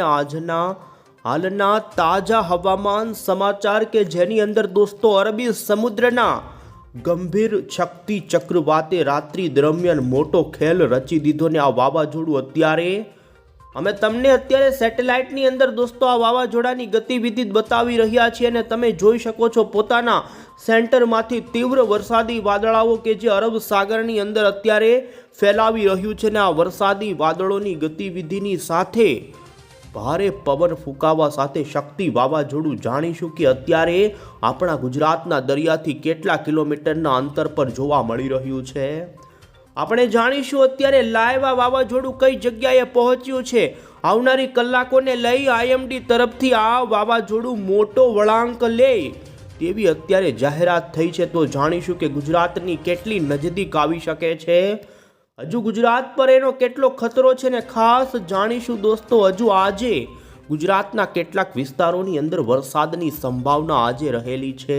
આજના હાલના તાજા હવામાન સમાચાર કે જેની અંદર દોસ્તો અરબી સમુદ્રના ગંભીર શક્તિ ચક્રવાતે રાત્રિ દરમિયાન મોટો ખેલ રચી દીધો ને આ વાવાઝોડું અત્યારે અમે તમને અત્યારે સેટેલાઇટની અંદર દોસ્તો આ વાવાઝોડાની ગતિવિધિ બતાવી રહ્યા છીએ અને તમે જોઈ શકો છો પોતાના સેન્ટરમાંથી તીવ્ર વરસાદી વાદળાઓ કે જે અરબ સાગરની અંદર અત્યારે ફેલાવી રહ્યું છે ને આ વરસાદી વાદળોની ગતિવિધિની સાથે ભારે પવન ફૂંકાવા સાથે શક્તિ વાવાઝોડું જાણીશું કે અત્યારે આપણા ગુજરાતના દરિયાથી કેટલા કિલોમીટરના અંતર પર જોવા મળી રહ્યું છે? આપણે જાણીશું અત્યારે લાયવા વાવાઝોડું કઈ જગ્યાએ પહોંચ્યું છે? આવનારી કલાકોને લઈ આઈએમડી તરફથી આ વાવાઝોડું મોટો વળાંક લે તેવી અત્યારે જાહેરાત થઈ છે. તો જાણીશું કે ગુજરાતની કેટલી નજદીક આવી શકે છે? હજુ ગુજરાત પર એનો કેટલો ખતરો છે ને ખાસ જાણીશું દોસ્તો, હજુ આજે ગુજરાતના કેટલાક વિસ્તારોની અંદર વરસાદની સંભાવના આજે રહેલી છે.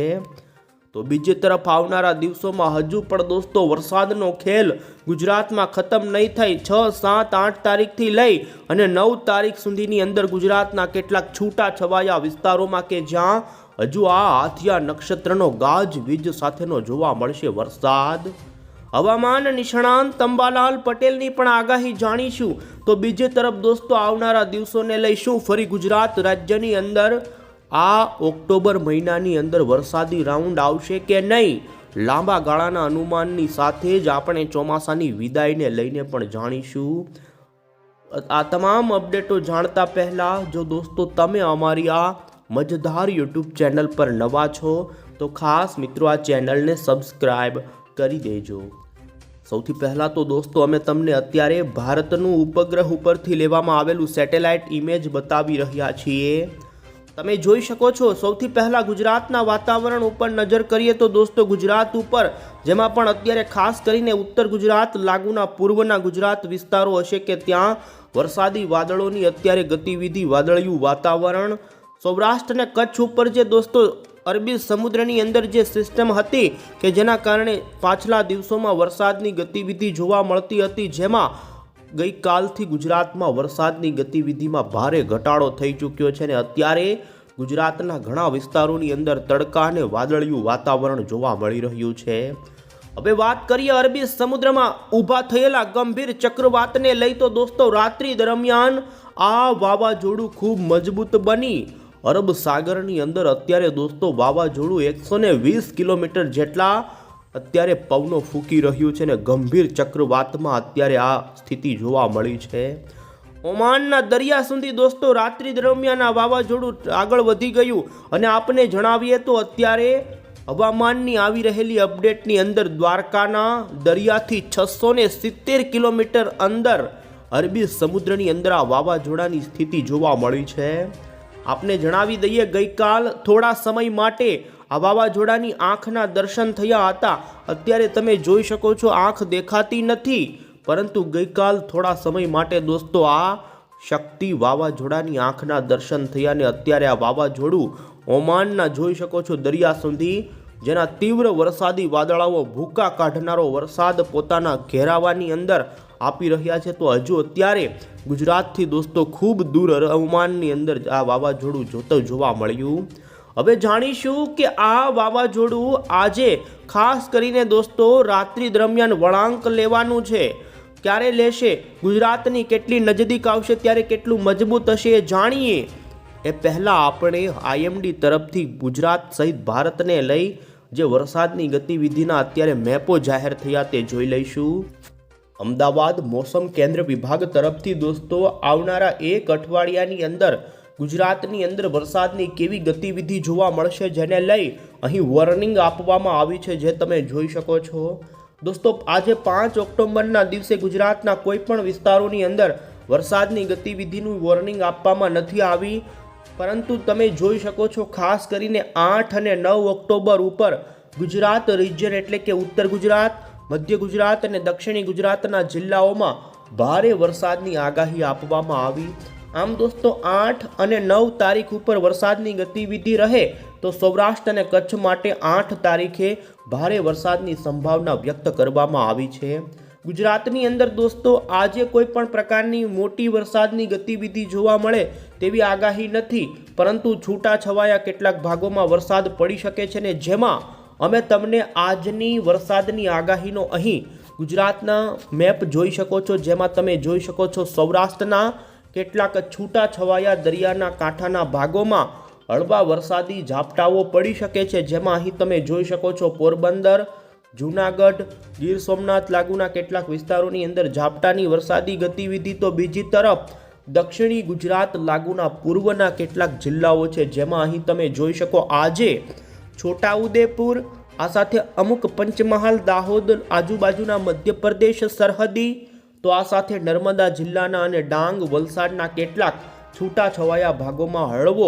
તો બીજી તરફ આવનારા દિવસોમાં હજુ પણ દોસ્તો વરસાદનો ખેલ ગુજરાતમાં ખતમ નહીં થાય. છ, સાત, આઠ તારીખથી લઈ અને નવ તારીખ સુધીની અંદર ગુજરાતના કેટલાક છૂટા છવાયા વિસ્તારોમાં કે જ્યાં હજુ આ હાથિયા નક્ષત્રનો ગાજ વીજ સાથેનો જોવા મળશે વરસાદ. હવામાન નિષ્ણાંત તંબાલાલ પટેલની પણ આગાહી જાણીશું. તો બીજી તરફ દોસ્તો, આવનારા દિવસોને લઈશું ફરી ગુજરાત રાજ્યની અંદર. આ ઓક્ટોબર મહિનાની અંદર વરસાદી રાઉન્ડ આવશે કે નહીં? લાંબા ગાળાના અનુમાનની સાથે જ આપણે ચોમાસાની વિદાયને લઈને પણ જાણીશું. આ તમામ અપડેટો જાણતા પહેલાં જો દોસ્તો, તમે અમારી આ મજધાર યુટ્યુબ ચેનલ પર નવા છો, તો ખાસ મિત્રો આ ચેનલને સબસ્ક્રાઈબ કરી દેજો. સૌથી પહેલાં તો દોસ્તો, અમે તમને અત્યારે ભારતનું ઉપગ્રહ ઉપરથી લેવામાં આવેલું સેટેલાઇટ ઇમેજ બતાવી રહ્યા છીએ. તમે જોઈ શકો છો, સૌથી પહેલાં ગુજરાતના વાતાવરણ ઉપર નજર કરીએ તો દોસ્તો, ગુજરાત ઉપર, જેમાં પણ અત્યારે ખાસ કરીને ઉત્તર ગુજરાત, લાગુના પૂર્વના ગુજરાત વિસ્તારો હશે કે ત્યાં વરસાદી વાદળોની અત્યારે ગતિવિધિ વાદળિયું વાતાવરણ. સૌરાષ્ટ્ર અને કચ્છ ઉપર જે દોસ્તો અરબી સમુદ્રની અંદર જે સિસ્ટમ હતી કે જેના કારણે પાછલા દિવસોમાં વરસાદની ગતિવિધિ જોવા મળતી હતી, જેમાં ગઈકાલથી ગુજરાતમાં વરસાદની ગતિવિધિમાં ભારે ઘટાડો થઈ ચૂક્યો છે અને અત્યારે ગુજરાતના ઘણા વિસ્તારોની અંદર તડકા અને વાદળિયું વાતાવરણ જોવા મળી રહ્યું છે. હવે વાત કરીએ અરબી સમુદ્રમાં ઊભા થયેલા ગંભીર ચક્રવાતને લઈ તો દોસ્તો, રાત્રિ દરમિયાન આ વાવાઝોડું ખૂબ મજબૂત બની અરબ સાગરની અંદર અત્યારે દોસ્તો વાવાઝોડું એકસો ને વીસ કિલોમીટર જેટલા અત્યારે પવનો ફૂંકી રહ્યું છે ને ગંભીર ચક્રવાતમાં અત્યારે આ સ્થિતિ જોવા મળી છે. ઓમાનના દરિયા સુધી દોસ્તો રાત્રિ દરમિયાન આ વાવાઝોડું આગળ વધી ગયું અને આપને જણાવીએ તો અત્યારે હવામાનની આવી રહેલી અપડેટની અંદર દ્વારકાના દરિયાથી છસો ને સિત્તેર કિલોમીટર અંદર અરબી સમુદ્રની અંદર આ વાવાઝોડાની સ્થિતિ જોવા મળી છે. આપને જણાવી દઈએ, ગઈકાલ થોડા સમય માટે આ વાવાઝોડાની આંખના દર્શન થયા હતા. અત્યારે તમે જોઈ શકો છો, આંખ દેખાતી નથી. પરંતુ ગઈકાલ થોડા સમય માટે દોસ્તો, આ શક્તિ વાવાઝોડાની આંખના દર્શન થયા ને અત્યારે આ વાવાઝોડું ઓમાનના જોઈ શકો છો દરિયા સુધી, જેના તીવ્ર વરસાદી વાદળાઓ ભૂકા કાઢનારો વરસાદ પોતાના ઘેરાવાની અંદર આપી રહ્યા છે. તો હજુ અત્યારે ગુજરાતથી દોસ્તો ખૂબ દૂર હવામાનની અંદર આ વાવાઝોડું જોતો જોવા મળ્યું. હવે જાણીશું કે આ વાવાઝોડું આજે ખાસ કરીને દોસ્તો રાત્રિ દરમિયાન વળાંક લેવાનું છે. ક્યારે લેશે? ગુજરાતની કેટલી નજદીક આવશે? ત્યારે કેટલું મજબૂત હશે એ જાણીએ. એ પહેલાં આપણે આઈએમડી તરફથી ગુજરાત સહિત ભારતને લઈ જે વરસાદની ગતિવિધિના અત્યારે મેપો જાહેર થયા તે જોઈ લઈશું. અમદાવાદ મોસમ કેન્દ્ર વિભાગ તરફથી દોસ્તો, આવનારા એક અઠવાડિયાની અંદર ગુજરાતની અંદર વરસાદની કેવી ગતિવિધિ જોવા મળશે જેને લઈ અહીં વોર્નિંગ આપવામાં આવી છે જે તમે જોઈ શકો છો. દોસ્તો, આજે પાંચ ઓક્ટોબરના દિવસે ગુજરાતના કોઈપણ વિસ્તારોની અંદર વરસાદની ગતિવિધિનું વોર્નિંગ આપવામાં નથી આવી. પરંતુ તમે જોઈ શકો છો, ખાસ કરીને આઠ અને નવ ઓક્ટોબર ઉપર ગુજરાત, રિજન એટલે કે ઉત્તર ગુજરાત મધ્ય ગુજરાત અને દક્ષિણી ગુજરાતના જિલ્લાઓમાં ભારે વરસાદની આગાહી આપવામાં આવી. આમ દોસ્તો, આઠ અને નવ તારીખ ઉપર વરસાદની ગતિવિધિ રહે તો સૌરાષ્ટ્ર અને કચ્છ માટે આઠ તારીખે ભારે વરસાદની સંભાવના વ્યક્ત કરવામાં આવી છે. ગુજરાતની અંદર દોસ્તો, આજે કોઈ પણ પ્રકારની મોટી વરસાદની ગતિવિધિ જોવા મળે તેવી આગાહી નથી, પરંતુ છૂટાછવાયા કેટલાક ભાગોમાં વરસાદ પડી શકે છે ને જેમાં અમે તમને આજની વરસાદની આગાહીનો અહીં ગુજરાતના મેપ જોઈ શકો છો, જેમાં તમે જોઈ શકો છો સૌરાષ્ટ્રના કેટલાક છૂટાછવાયા દરિયાના કાંઠાના ભાગોમાં હળવા વરસાદી ઝાપટાઓ પડી શકે છે, જેમાં અહીં તમે જોઈ શકો છો પોરબંદર, જૂનાગઢ, ગીર સોમનાથ લાગુના કેટલાક વિસ્તારોની અંદર ઝાપટાની વરસાદી ગતિવિધિ. તો બીજી તરફ દક્ષિણી ગુજરાત લાગુના પૂર્વના કેટલાક જિલ્લાઓ છે, જેમાં અહીં તમે જોઈ શકો આજે છોટાઉદેપુર, આ સાથે અમુક પંચમહાલ, દાહોદ, આજુબાજુના મધ્યપ્રદેશ, સરહદી. તો આ સાથે નર્મદા જિલ્લાના અને ડાંગ વલસાડના કેટલાક છૂટાછવાયા ભાગોમાં હળવો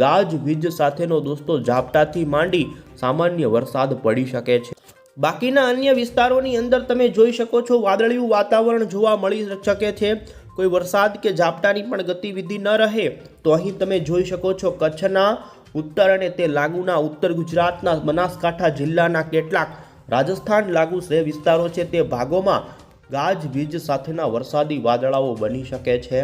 ગાજવીજ સાથેનો દોસ્તો ઝાપટાથી માંડી સામાન્ય વરસાદ પડી શકે છે. બાકીના અન્ય વિસ્તારોની અંદર તમે જોઈ શકો છો, વાદળિયું વાતાવરણ જોવા મળી શકે છે. કોઈ વરસાદ કે ઝાપટાની પણ ગતિવિધિ ન રહે, તો અહીં તમે જોઈ શકો છો કચ્છના ઉત્તર અને તે લાગુના ઉત્તર ગુજરાતના બનાસકાંઠા જિલ્લાના કેટલાક રાજસ્થાન લાગુ શહેર વિસ્તારો છે તે ભાગોમાં ગાજવીજ સાથેના વરસાદી વાદળાઓ બની શકે છે.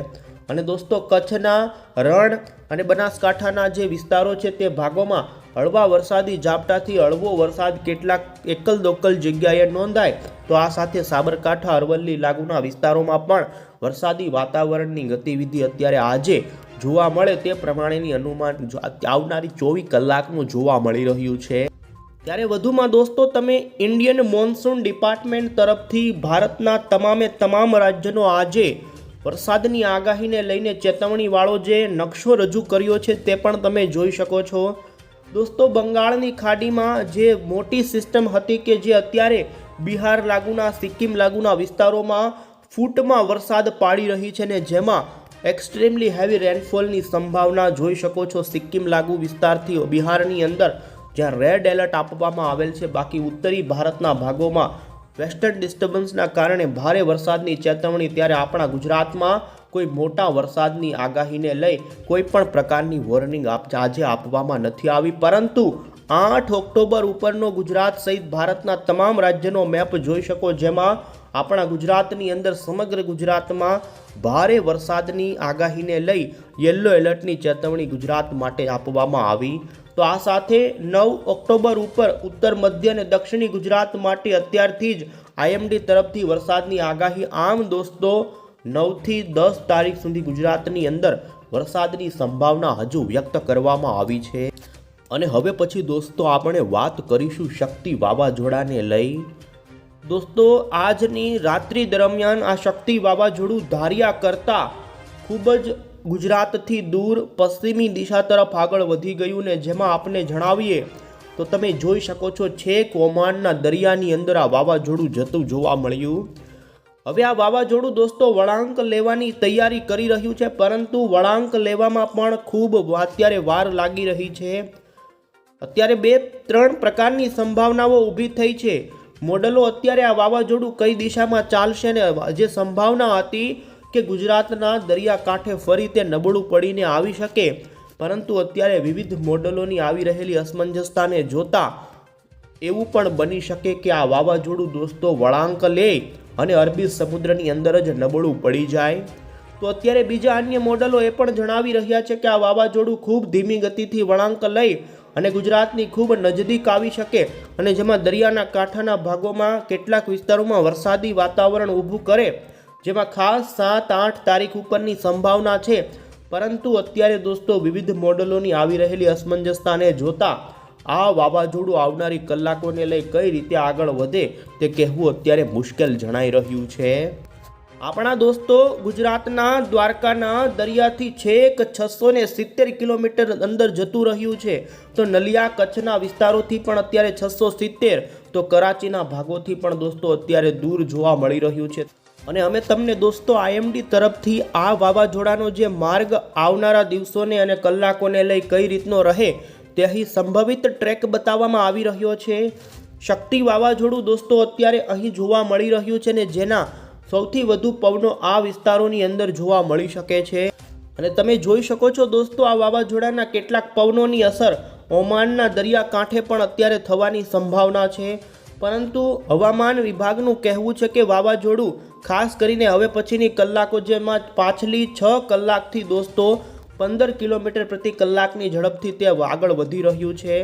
અને દોસ્તો, કચ્છના રણ અને બનાસકાંઠાના જે વિસ્તારો છે તે ભાગોમાં હળવા વરસાદી ઝાપટાથી હળવો વરસાદ કેટલાક એકલ દોકલ જગ્યાએ નોંધાય, તો આ સાથે સાબરકાંઠા, અરવલ્લી લાગુના વિસ્તારોમાં પણ વરસાદી વાતાવરણની ગતિવિધિ અત્યારે આજે જોવા મળે તે પ્રમાણેની અનુમાન આવનારી ચોવીસ કલાકનું જોવા મળી રહ્યું છે. ત્યારે વધુમાં દોસ્તો, તમે ઇન્ડિયન મોન્સૂન ડિપાર્ટમેન્ટ તરફથી ભારતના તમામે તમામ રાજ્યનો આજે વરસાદની આગાહીને લઈને ચેતવણીવાળો જે નકશો રજૂ કર્યો છે તે પણ તમે જોઈ શકો છો. દોસ્તો, બંગાળની ખાડીમાં જે મોટી સિસ્ટમ હતી કે જે અત્યારે બિહાર લાગુના, સિક્કિમ લાગુના વિસ્તારોમાં ફૂટમાં વરસાદ પાડી રહી છે ને જેમાં એક્સ્ટ્રીમલી હેવી રેનફોલની સંભાવના જોઈ શકો છો સિક્કિમ લાગુ વિસ્તારથી બિહારની અંદર, જ્યાં રેડ એલર્ટ આપવામાં આવેલ છે. બાકી ઉત્તરી ભારતના ભાગોમાં વેસ્ટર્ન ડિસ્ટર્બન્સના કારણે ભારે વરસાદની ચેતવણી ત્યારે આપણા ગુજરાતમાં કોઈ મોટા વરસાદની આગાહીને લઈ કોઈ પણ પ્રકારની વોર્નિંગ આજે આપવામાં નથી આવી. પરંતુ આઠ ઓક્ટોબર ઉપરનો ગુજરાત સહિત ભારતના તમામ રાજ્યનો મેપ જોઈ શકો, જેમાં આપણા ગુજરાતની અંદર સમગ્ર ગુજરાતમાં ભારે વરસાદની આગાહીને લઈ યલો એલર્ટની ચેતવણી ગુજરાત માટે આપવામાં આવી. તો આ સાથે નવ ઓક્ટોબર ઉપર ઉત્તર, મધ્ય અને દક્ષિણી ગુજરાત માટે અત્યારથી જ આઈએમડી તરફથી વરસાદની આગાહી આમ દોસ્તો નવથી દસ તારીખ સુધી ગુજરાતની અંદર વરસાદની સંભાવના હજુ વ્યક્ત કરવામાં આવી છે. અને હવે પછી દોસ્તો આપણે વાત કરીશું શક્તિ વાવાઝોડાને લઈ. દોસ્તો, આજની રાત્રિ દરમિયાન આ શક્તિ વાવાઝોડું ધાર્યા કરતાં ખૂબ જ ગુજરાતથી દૂર પશ્ચિમી દિશા તરફ આગળ વધી ગયું ને જેમાં આપને જણાવીએ તો તમે જોઈ શકો છો છેક ઓમાનના દરિયાની અંદર આ વાવાઝોડું જતું જોવા મળ્યું. હવે આ વાવાઝોડું દોસ્તો વળાંક લેવાની તૈયારી કરી રહ્યું છે, પરંતુ વળાંક લેવામાં પણ ખૂબ અત્યારે વાર લાગી રહી છે. અત્યારે બે ત્રણ પ્રકારની સંભાવનાઓ ઊભી થઈ છે. મોડલો અત્યારે આ વાવાઝોડું કઈ દિશામાં ચાલશે ને જે સંભાવના હતી કે ગુજરાતના દરિયાકાંઠે ફરી તે નબળું પડીને આવી શકે. પરંતુ અત્યારે વિવિધ મોડલોની આવી રહેલી અસમંજસતાને જોતા એવું પણ બની શકે કે આ વાવાઝોડું દોસ્તો વળાંક લે અને અરબી સમુદ્રની અંદર જ નબળું પડી જાય. તો અત્યારે બીજા અન્ય મોડલો એ પણ જણાવી રહ્યા છે કે આ વાવાઝોડું ખૂબ ધીમી ગતિથી વળાંક લઈ અને ગુજરાતની ખૂબ નજદીક આવી શકે અને જેમાં દરિયાના કાંઠાના ભાગોમાં કેટલાક વિસ્તારોમાં વરસાદી વાતાવરણ ઊભું કરે, જેમાં ખાસ સાત આઠ તારીખ ઉપરની સંભાવના છે. પરંતુ અત્યારે દોસ્તો વિવિધ મોડલોની આવી રહેલી અસમંજસતાને જોતા આ વાવાઝોડું આવનારી કલાકોને લઈ કઈ રીતે આગળ વધે તે કહેવું અત્યારે મુશ્કેલ જણાઈ રહ્યું છે. આપણા દોસ્તો, ગુજરાતના દ્વારકાના દરિયાથી છેક છસો ને સિત્તેર કિલોમીટર અંદર જતું રહ્યું છે. તો નલિયા કચ્છના વિસ્તારોથી પણ અત્યારે છસો સિત્તેર, તો કરાચીના ભાગોથી પણ દોસ્તો અત્યારે દૂર જોવા મળી રહ્યું છે. અને અમે તમને દોસ્તો આઈએમડી તરફથી આ વાવાઝોડાનો જે માર્ગ આવનારા દિવસોને અને કલાકોને લઈ કઈ રીતનો રહે તે અહીં સંભવિત ટ્રેક બતાવવામાં આવી રહ્યો છે. શક્તિ વાવાઝોડું દોસ્તો અત્યારે અહીં જોવા મળી રહ્યું છે ને જેના સૌથી વધુ પવનો આ વિસ્તારોની અંદર જોવા મળી શકે છે. અને તમે જોઈ શકો છો દોસ્તો, આ વાવાઝોડાના કેટલાક પવનોની અસર ઓમાનના દરિયાકાંઠે પણ અત્યારે થવાની સંભાવના છે. પરંતુ હવામાન વિભાગનું કહેવું છે કે વાવાઝોડું, ખાસ કરીને હવે પછીની કલાકો જેમાં પાછલી છ કલાકથી દોસ્તો, પંદર કિલોમીટર પ્રતિ કલાકની ઝડપથી તે આગળ વધી રહ્યું છે.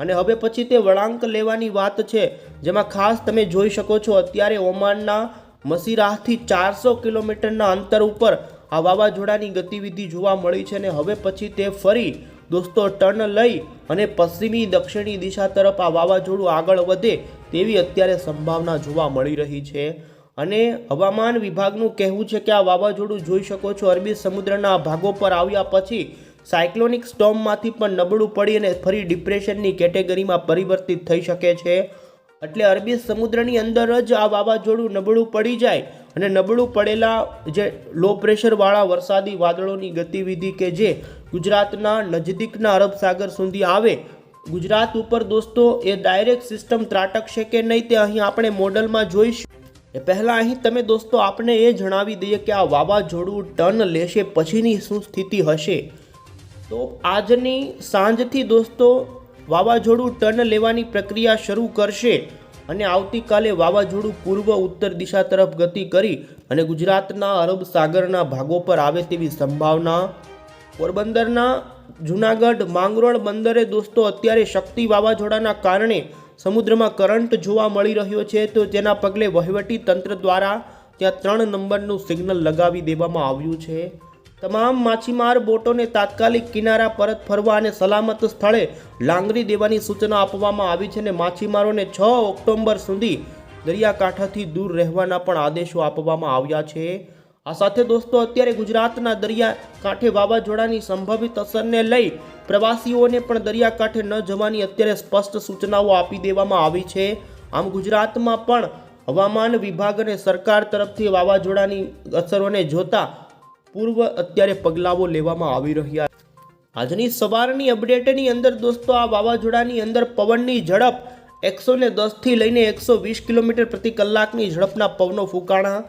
અને હવે પછી તે વળાંક લેવાની વાત છે, જેમાં ખાસ તમે જોઈ શકો છો અત્યારે ઓમાનના મસીરાહથી ચારસો કિલોમીટરના અંતર ઉપર આ વાવાઝોડાની ગતિવિધિ જોવા મળી છે અને હવે પછી તે ફરી દોસ્તો ટર્ન લઈ અને પશ્ચિમી દક્ષિણી દિશા તરફ આ વાવાઝોડું આગળ વધે તેવી અત્યારે સંભાવના જોવા મળી રહી છે. અને હવામાન વિભાગનું કહેવું છે કે આ વાવાઝોડું જોઈ શકો છો, અરબી સમુદ્રના ભાગો પર આવ્યા પછી સાયક્લોનિક સ્ટોમમાંથી પણ નબળું પડી અને ફરી ડિપ્રેશનની કેટેગરીમાં પરિવર્તિત થઈ શકે છે. એટલે અરબી સમુદ્રની અંદર જ આ વાવાઝોડું નબળું પડી જાય અને નબળું પડેલા જે લો પ્રેશરવાળા વરસાદી વાદળોની ગતિવિધિ કે જે ગુજરાતના નજદીકના અરબ સાગર સુધી આવે, ગુજરાત ઉપર દોસ્તો એ ડાયરેક્ટ સિસ્ટમ ત્રાટકશે કે નહીં તે અહીં આપણે મોડલમાં જોઈશું. એ પહેલાં અહીં તમે દોસ્તો આપણે એ જણાવી દઈએ કે આ વાવાઝોડું ટર્ન લેશે, પછીની શું સ્થિતિ હશે. તો આજની સાંજથી દોસ્તો વાવાઝોડું ટર્ન લેવાની પ્રક્રિયા શરૂ કરશે અને આવતીકાલે વાવાઝોડું પૂર્વ ઉત્તર દિશા તરફ ગતિ કરી અને ગુજરાતના અરબ સાગરના ભાગો પર આવે તેવી સંભાવના. પોરબંદરના જુનાગઢ માંગરોળ બંદરે દોસ્તો, અત્યારે શક્તિ વાવાઝોડાના કારણે સમુદ્રમાં કરંટ જોવા મળી રહ્યો છે તો જેના પગલે વહીવટી તંત્ર દ્વારા ત્યાં ત્રણ નંબરનું સિગ્નલ લગાવી દેવામાં આવ્યું છે. તમામ માછીમાર બોટોને તાત્કાલિક કિનારા પરત ફરવા અને સલામત સ્થળે લાંગરી દેવાની સૂચના આપવામાં આવી છે અને માછીમારોને છ ઓક્ટોબર સુધી દરિયાકાંઠાથી દૂર રહેવાના પણ આદેશો આપવામાં આવ્યા છે. આ સાથે દોસ્તો, અત્યારે ગુજરાતના દરિયા કાંઠે વાવાઝોડાની સંભવિત અસરને લઈ પ્રવાસીઓને પણ દરિયાકાંઠે ન જવાની અત્યારે સ્પષ્ટ સૂચનાઓ આપી દેવામાં આવી છે. આમ ગુજરાતમાં પણ હવામાન વિભાગ અને સરકાર તરફથી વાવાઝોડાની અસરોને જોતા પૂર્વ અત્યારે પગલાઓ લેવામાં આવી રહ્યા આજની સવારની અપડેટની અંદર દોસ્તો, આ વાવાઝોડાની અંદર પવનની ઝડપ એકસો ને દસથી લઈને એકસો વીસ કિલોમીટર પ્રતિ કલાકની ઝડપના પવનો ફૂંકાણા.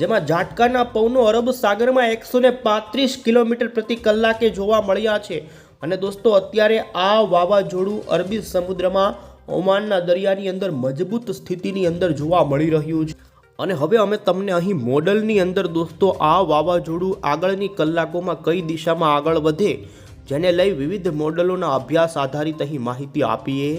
જેમાં ઝાટકાના પવનો અરબ સાગરમાં એકસો ને પાંત્રીસ કિલોમીટર પ્રતિ કલાકે જોવા મળ્યા છે. અને દોસ્તો, અત્યારે આ વાવાઝોડું અરબી સમુદ્રમાં, ઓમાનના દરિયાની અંદર મજબૂત સ્થિતિની અંદર જોવા મળી રહ્યું છે. અને હવે અમે તમને અહીં મોડલની અંદર દોસ્તો આ વાવાઝોડું આગળની કલાકોમાં કઈ દિશામાં આગળ વધે, જેને લઈ વિવિધ મોડલોના અભ્યાસ આધારિત અહીં માહિતી આપીએ.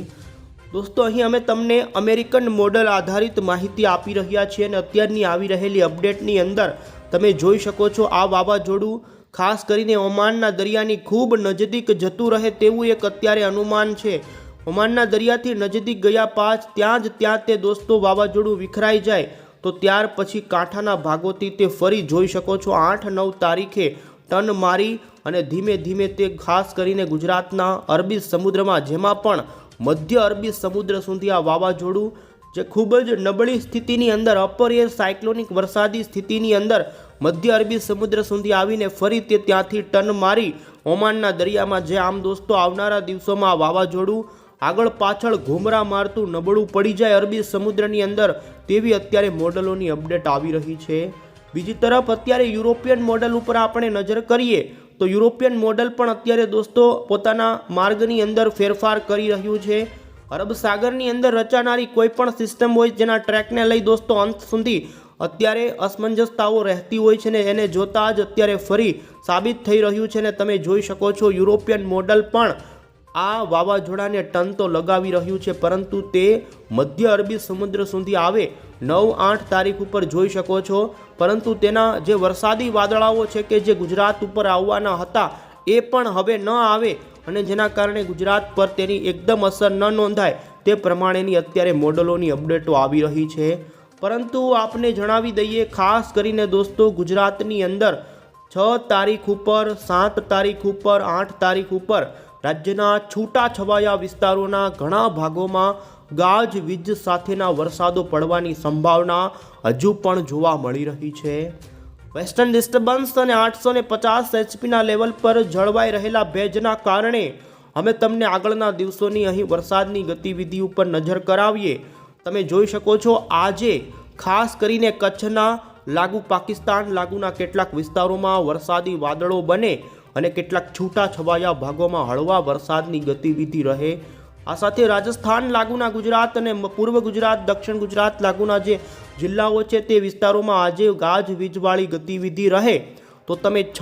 દોસ્તો અહીં અમે તમને અમેરિકન મોડલ આધારિત માહિતી આપી રહ્યા છીએ અને અત્યારની આવી રહેલી અપડેટની અંદર તમે જોઈ શકો છો આ વાવાઝોડું ખાસ કરીને ઓમાનના દરિયાની ખૂબ નજદીક જતું રહે તેવું એક અત્યારે અનુમાન છે. ઓમાનના દરિયાથી નજદીક ગયા પાછ ત્યાં જ ત્યાં તે દોસ્તો વાવાઝોડું વિખરાઈ જાય તો ત્યાર પછી કાંઠાના ભાગોથી તે ફરી જોઈ શકો છો. આઠ નવ તારીખે ટન મારી અને ધીમે ધીમે તે ખાસ કરીને ગુજરાતના અરબી સમુદ્રમાં, જેમાં પણ મધ્ય અરબી સમુદ્ર સુધી આ વાવાઝોડું, જે ખૂબ જ નબળી સ્થિતિની અંદર અપર એર સાયક્લોનિક વરસાદી સ્થિતિની અંદર મધ્ય અરબી સમુદ્ર સુધી આવીને ફરી તે ત્યાંથી ટન મારી ઓમાનના દરિયામાં, જે આમ દોસ્તો આવનારા દિવસોમાં વાવાઝોડું આગળ પાછળ ઘૂમરા મારતું નબળું પડી જાય અરબી સમુદ્રની અંદર તેવી અત્યારે મોડલોની અપડેટ આવી રહી છે. બીજી તરફ અત્યારે યુરોપિયન મોડલ ઉપર આપણે નજર કરીએ તો યુરોપિયન મોડલ પણ અત્યારે દોસ્તો પોતાના માર્ગની અંદર ફેરફાર કરી રહ્યું છે. અરબ સાગરની અંદર રચાનારી કોઈ પણ સિસ્ટમ હોય જેના ટ્રેકને લઈ દોસ્તો અંત સુધી અત્યારે અસમંજસતાઓ રહેતી હોય છે ને એને જોતાં જ અત્યારે ફરી સાબિત થઈ રહ્યું છે ને તમે જોઈ શકો છો યુરોપિયન મોડલ પણ આ વાવાઝોડાને ટન તો લગાવી રહ્યું છે, પરંતુ તે મધ્ય અરબી સમુદ્ર સુધી આવે નવ આઠ તારીખ ઉપર જોઈ શકો છો. પરંતુ તેના જે વરસાદી વાદળાઓ છે કે જે ગુજરાત ઉપર આવવાના હતા, એ પણ હવે ન આવે અને જેના કારણે ગુજરાત પર તેની એકદમ અસર ન નોંધાય, તે પ્રમાણેની અત્યારે મોડલોની અપડેટો આવી રહી છે. પરંતુ આપને જણાવી દઈએ, ખાસ કરીને દોસ્તો, ગુજરાતની અંદર છ તારીખ ઉપર, સાત તારીખ ઉપર, આઠ તારીખ ઉપર રાજ્યના છૂટા છવાયા વિસ્તારોના ઘણા ભાગોમાં ગાજ વીજ સાથેના વરસાદો પડવાની સંભાવના હજુ પણ જોવા મળી રહી છે. વેસ્ટર્ન ડિસ્ટર્બન્સ અને આઠસો ને પચાસ એચપીના લેવલ પર જળવાઈ રહેલા ભેજના કારણે અમે તમને આગળના દિવસોની અહીં વરસાદની ગતિવિધિ ઉપર નજર કરાવીએ. તમે જોઈ શકો છો આજે ખાસ કરીને કચ્છના, લાગુ પાકિસ્તાન લાગુના કેટલાક વિસ્તારોમાં વરસાદી વાદળો બને અને કેટલાક છૂટા છવાયા ભાગોમાં હળવા વરસાદની ગતિવિધિ રહે. આ સાથે રાજસ્થાન લાગુના ગુજરાત અને પૂર્વ ગુજરાત, દક્ષિણ ગુજરાત લાગુના જે જિલ્લાઓ છે તે વિસ્તારોમાં આજે ગાજ વીજવાળી ગતિવિધિ રહે. તો તમે છ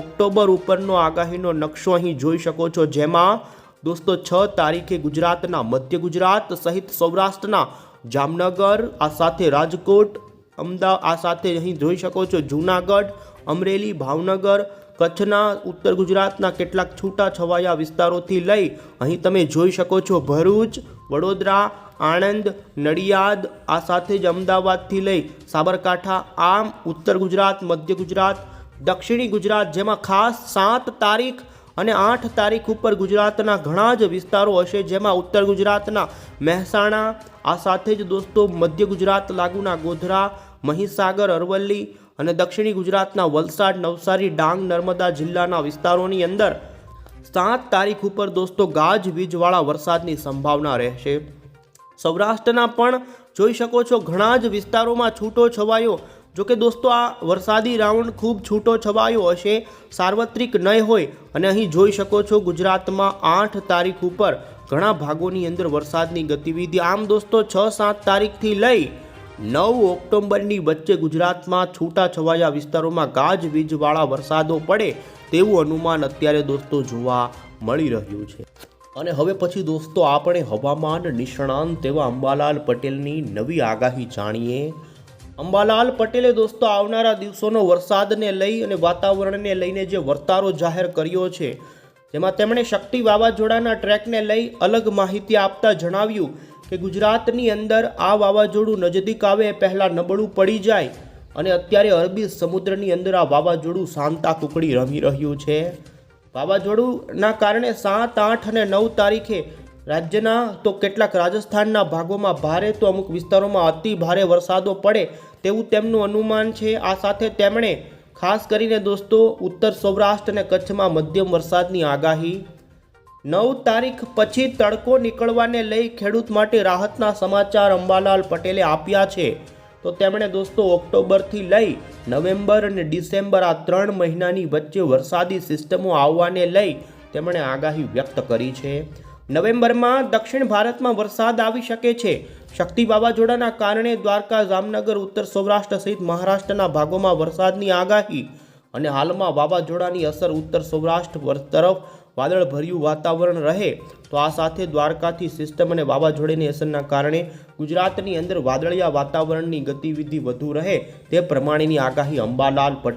ઓક્ટોબર ઉપરનો આગાહીનો નકશો અહીં જોઈ શકો છો, જેમાં દોસ્તો છ તારીખે ગુજરાતના મધ્ય ગુજરાત સહિત સૌરાષ્ટ્રના જામનગર, આ સાથે રાજકોટ અમદાવાદ આ સાથે અહીં જોઈ શકો છો જૂનાગઢ, અમરેલી, ભાવનગર કચ્છના ઉત્તર ગુજરાતના કેટલાક છૂટા છવાયા વિસ્તારોથી લઈ અહીં તમે જોઈ શકો છો ભરૂચ, વડોદરા, આણંદ, નડિયાદ, આ સાથે જ અમદાવાદથી લઈ સાબરકાંઠા, આમ ઉત્તર ગુજરાત, મધ્ય ગુજરાત, દક્ષિણી ગુજરાત જેમાં ખાસ સાત તારીખ અને આઠ તારીખ ઉપર ગુજરાતના ઘણા જ વિસ્તારો હશે જેમાં ઉત્તર ગુજરાતના મહેસાણા, આ સાથે જ દોસ્તો મધ્ય ગુજરાત, લાગુના ગોધરા, મહીસાગર, અરવલ્લી અને દક્ષિણી ગુજરાતના વલસાડ, નવસારી, ડાંગ, નર્મદા જિલ્લાના વિસ્તારોની અંદર સાત તારીખ ઉપર દોસ્તો ગાજ વીજવાળા વરસાદની સંભાવના રહેશે. સૌરાષ્ટ્રના પણ જોઈ શકો છો ઘણા જ વિસ્તારોમાં છૂટો છવાયો. જો કે દોસ્તો આ વરસાદી રાઉન્ડ ખૂબ છૂટો છવાયો હશે, સાર્વત્રિક નહીં હોય અને અહીં જોઈ શકો છો ગુજરાતમાં આઠ તારીખ ઉપર ઘણા ભાગોની અંદર વરસાદની ગતિવિધિ. આમ દોસ્તો છ સાત તારીખથી લઈ નવ ઓક્ટોબરની વચ્ચે ગુજરાતમાં છૂટા છવાયા વિસ્તારોમાં ગાજવીજવાળા વરસાદો પડે તેવું અનુમાન અત્યારે દોસ્તો જોવા મળી રહ્યું છે. અને હવે પછી દોસ્તો આપણે હવામાન નિષ્ણાંત એવા અંબાલાલ પટેલની નવી આગાહી જાણીએ. અંબાલાલ પટેલે દોસ્તો આવનારા દિવસોનો વરસાદને લઈ અને વાતાવરણને લઈને જે વર્તારો જાહેર કર્યો છે જેમાં તેમણે શક્તિ વાવાઝોડાના ટ્રેકને લઈ અલગ માહિતી આપતા જણાવ્યું કે ગુજરાતની અંદર આ વાવાઝોડું નજદીક આવે એ પહેલાં નબળું પડી જાય અને અત્યારે અરબી સમુદ્રની અંદર આ વાવાઝોડું શાંતા કુકડી રમી રહ્યું છે. વાવાઝોડુંના કારણે સાત, આઠ અને નવ તારીખે રાજ્યના તો કેટલાક રાજસ્થાનના ભાગોમાં ભારે તો અમુક વિસ્તારોમાં અતિ ભારે વરસાદો પડે તેવું તેમનું અનુમાન છે. આ સાથે તેમણે ખાસ કરીને દોસ્તો, ઉત્તર સૌરાષ્ટ્ર અને કચ્છમાં મધ્યમ વરસાદની આગાહી નવ તારીખ પછી તડકો નીકળવાને લઈ ખેડૂત માટે રાહતના સમાચાર અંબાલાલ પટેલે આપ્યા છે. તો તેમણે દોસ્તો, ઓક્ટોબરથી લઈ નવેમ્બર અને ડિસેમ્બર આ ત્રણ મહિનાની વચ્ચે વરસાદી સિસ્ટમો આવવાને લઈ તેમણે આગાહી વ્યક્ત કરી છે. નવેમ્બરમાં દક્ષિણ ભારતમાં વરસાદ આવી શકે છે. શક્તિ વાવાઝોડાના કારણે દ્વારકા, જામનગર, ઉત્તર સૌરાષ્ટ્ર સહિત મહારાષ્ટ્રના ભાગોમાં વરસાદની આગાહી અને હાલમાં વાવાઝોડાની અસર ઉત્તર સૌરાષ્ટ્ર તરફ વાદળભર્યું વાતાવરણ રહે, તો આ સાથે દ્વારકાથી સિસ્ટમ અને વાવાઝોડાની અસરના કારણે ગુજરાતની અંદર વાદળિયા વાતાવરણની ગતિવિધિ વધુ રહે, તે પ્રમાણેની આગાહી અંબાલાલ પટેલ